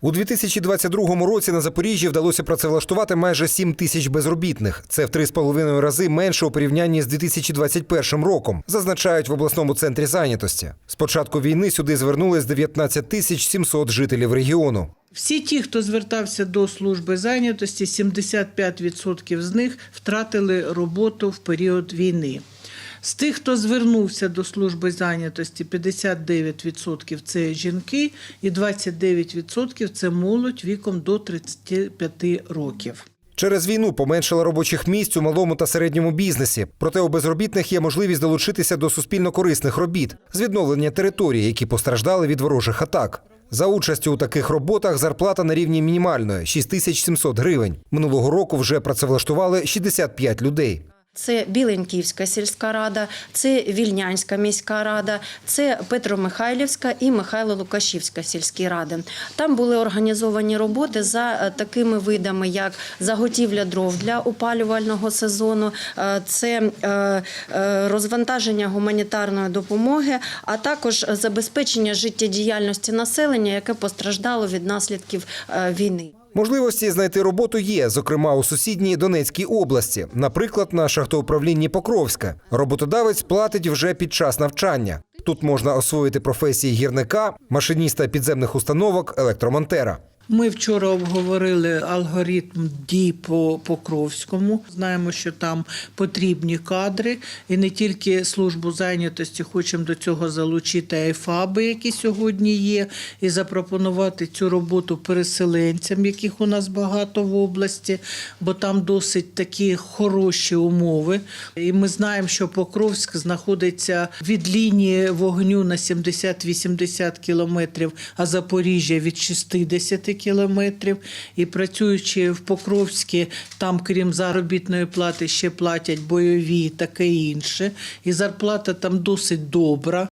У 2022 році на Запоріжжі вдалося працевлаштувати майже 7 тисяч безробітних. Це в 3,5 рази менше у порівнянні з 2021 роком, зазначають в обласному центрі зайнятості. З початку війни сюди звернулись 19 тисяч 700 жителів регіону. Всі ті, хто звертався до служби зайнятості, 75% з них втратили роботу в період війни. З тих, хто звернувся до служби зайнятості, 59% це жінки і 29% це молодь віком до 35 років. Через війну поменшало робочих місць у малому та середньому бізнесі. Проте у безробітних є можливість долучитися до суспільно-корисних робіт з відновлення територій, які постраждали від ворожих атак. За участю у таких роботах зарплата на рівні мінімальної 6700 гривень. Минулого року вже працевлаштували 65 людей. Це Біленьківська сільська рада, це Вільнянська міська рада, це Петромихайлівська і Михайло-Лукашівська сільські ради. Там були організовані роботи за е, такими видами, як заготівля дров для опалювального сезону, е, це е, розвантаження гуманітарної допомоги, а також забезпечення життєдіяльності населення, яке постраждало від наслідків війни. Можливості знайти роботу є, зокрема у сусідній Донецькій області, наприклад, на шахтоуправлінні Покровська. Роботодавець платить вже під час навчання. Тут можна освоїти професії гірника, машиніста підземних установок, електромонтера. Ми вчора обговорили алгоритм дій по Покровському. Знаємо, що там потрібні кадри, і не тільки службу зайнятості хочемо до цього залучити АйФАБи, які сьогодні є, і запропонувати цю роботу переселенцям, яких у нас багато в області, бо там досить такі хороші умови. І ми знаємо, що Покровськ знаходиться від лінії вогню на 70-80 кілометрів, а Запоріжжя від 60 кілометрів. І працюючи в Покровській, там, крім заробітної плати, ще платять бойові, таке інше. І зарплата там досить добра.